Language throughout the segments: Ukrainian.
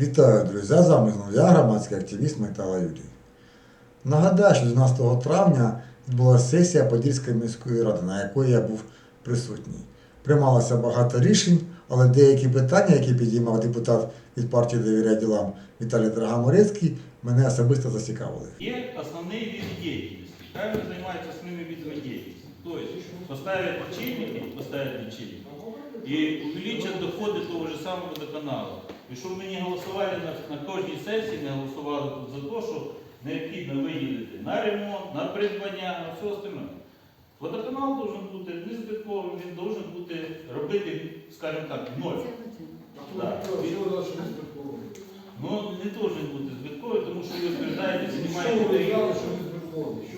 Вітаю, друзі! З вами знову я, громадський активіст Майтала Юрій. Нагадаю, що 12 травня відбулася сесія Подільської міської ради, на якої я був присутній. Приймалося багато рішень, але деякі питання, які підіймав депутат від партії довіря ділам Віталій Драгоморецький, мене особисто зацікавили. Є основний вид діяльності. Хай вони займаються основними видами діяльності. Тобто поставлять лічильники, поставлять лічильники і увеличать доходи того ж самого водоканалу. І щоб ми не голосували на, на кожній сесії, не голосували тут за те, що необхідно виділити на ремонт, на придбання, на все остальне. Водоканал должен бути незбитковим, він должен бути робити, скажімо так, ноль. Ну, не должен бути збитковий, тому що ви відповідаєте, знімаєте.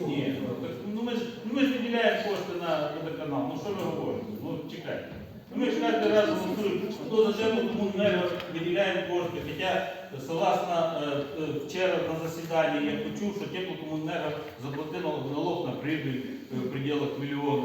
Ні, ну, так, ну ми ж ну, ми ж виділяємо кошти на водоканал. Ну що ви говорите? Ну чекайте. Ну, ми ж кожен раз голосуємо, хто за землю, тому виділяємо кошти. Хоча, согласно е, е, вчора на засіданні, я почув, що теплокомуненерго заплатило налог на прибіль е, в пределах мільйона.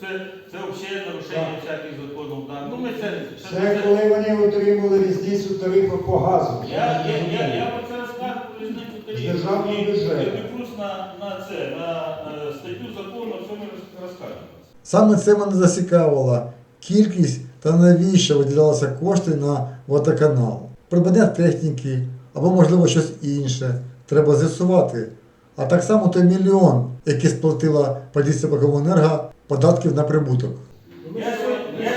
Це, це взагалі нарушення всяких законів. Да. Ну, ми це, Це коли вони отримали різницю тарифу по газу. я, я, я, я про це розказую різницю тарифів. З державного Я дивлюсь на, на це, на статтю закону, що ми роз- розкажемо. Саме це мене зацікавило кількість та навіщо виділялися кошти на водоканал. Придбання техніки або, можливо, щось інше. Треба з'ясувати. А так само той мільйон, який сплатила Подільська Комуненерго податків на прибуток. Я сьогодні,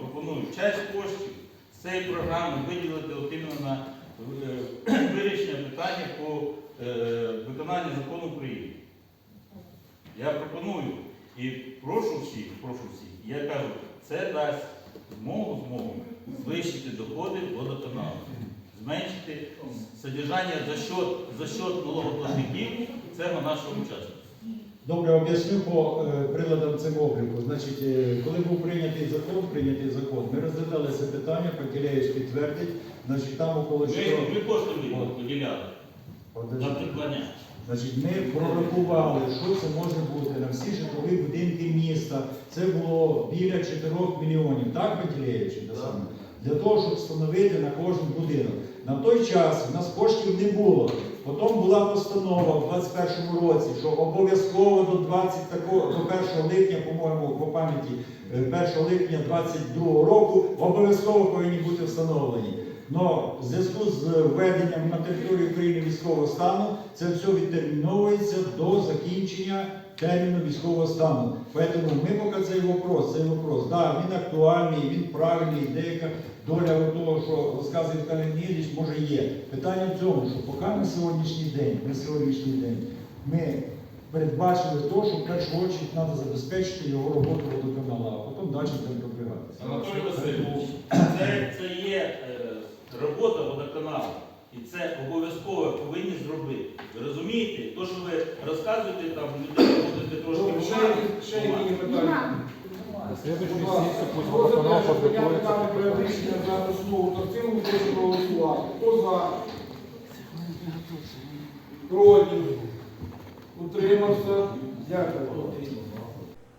пропоную, часть коштів цієї програми виділити от е, вирішення питання по е, виконанню закону України. Я пропоную і прошу всіх, прошу всіх, я кажу, це дасть змогу змогу звищити доходи водоканалу, зменшити содержання за счет, за счет налогоплатників цього нашого участку. Добре, об'ясню по е, приладам цим обліку. Значить, е, коли був прийнятий закон, прийнятий закон, ми розглядали це питання, Пантелеєвич підтвердить, значить там около Ми, 4 ми кошти виділяли на придбання. Значить, ми прорахували, що це може бути на всі житлові будинки міста. Це було біля 4 мільйонів, так, Пантелеєвич? Для того, щоб встановити на кожен будинок. На той час у нас коштів не було. Потім була постанова в 21 році, що обов'язково до 20 до 1 липня, по-моєму, по пам'яті, е, 1 липня 22 року обов'язково повинні бути встановлені. Но в зв'язку з введенням на території України військового стану це все відтерміновується до закінчення терміну військового стану. Тому ми поки цей вопрос, цей вопрос, да, він актуальний, він правильний, деяка доля того, що розказує Віталій Леонідович, може є. Питання в цьому, що поки на сьогоднішній день, на сьогоднішній день ми передбачили те, що в першу чергу треба забезпечити його роботу водоканалу, а потім далі будемо продвигатися. Анатолій Васильович, це, це є е, робота водоканалу. І це обов'язково повинні зробити. Ви розумієте? То, що ви розказуєте, там людей будете трошки Ну, ще, ще які питання? Следующую Будь ласка, пусть хто за те, водоканал щоб прийняти подготовится. даний рішення за основу та в цілому, прошу проголосувати. Хто за? Проти? Утримався? Дякую.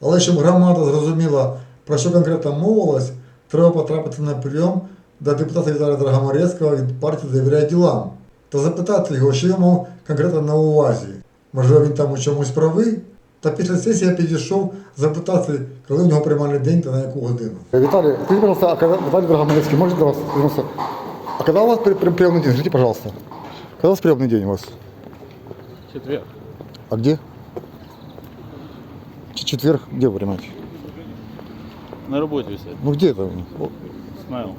Але щоб громада зрозуміла, про що конкретно мовилось, треба потрапити на прийом до депутата Віталія Драгоморецького від партії довіряє ділам та запитати його, що я мав конкретно на увазі. Можливо, він там у чомусь правий. Та після сесії я підійшов запитати, коли у нього приймальний день та на яку годину. Виталий, скажите, пожалуйста, а когда, Виталий Драгомолецкий, может до вас вернуться? А когда у вас при, при- приемный день? Скажите, пожалуйста. Когда у вас приемный день у вас? Четверг. А где? Ч- Четверг? Где вы принимаете? На работе висит. Ну где это? Смайл.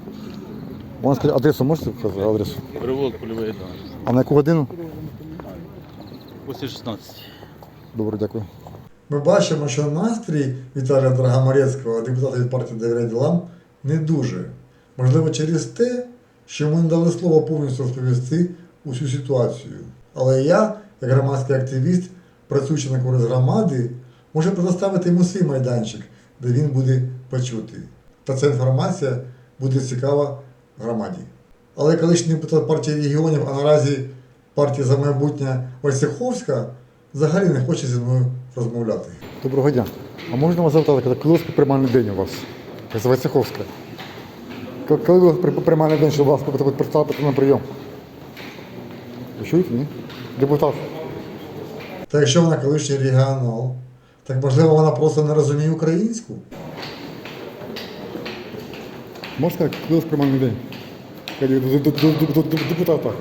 У вас адресу можете сказать? Адрес? Привод полевые дані. А на яку годину? Після 16. Добре, дякую. Ми бачимо, що настрій Віталія Драгоморецького, депутата від партії довіряє ділам, не дуже. Можливо, через те, що йому не дали слово повністю розповісти усю ситуацію. Але я, як громадський активіст, працюючи на користь громади, можу предоставити йому свій майданчик, де він буде почутий. Та ця інформація буде цікава громаді. Але колишній депутат партії регіонів, а наразі партії за майбутнє Войцеховська, взагалі не хоче зі мною розмовляти. Доброго дня. А можна вас запитати, коли приймальний день у вас? З Войцеховська. Коли ви при- приймали день, що вас представити на прийом? Ви чуєте, ні? Депутат. Та якщо вона колишній регіонал, так можливо вона просто не розуміє українську? Можна коли у вас приймальний день? Депутата.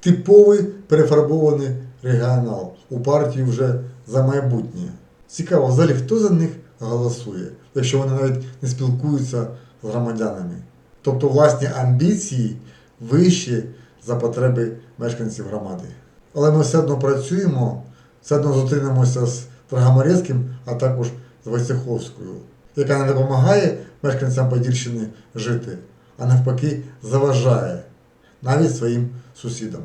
Типовий перефарбований регіонал у партії вже за майбутнє. Цікаво, взагалі, хто за них голосує, якщо вони навіть не спілкуються з громадянами. Тобто власні амбіції вищі за потреби мешканців громади. Але ми все одно працюємо, все одно зустрінемося з Драгоморецьким, а також з Войцеховською, яка не допомагає мешканцям Подільщини жити, а навпаки заважає навіть своїм сусідам.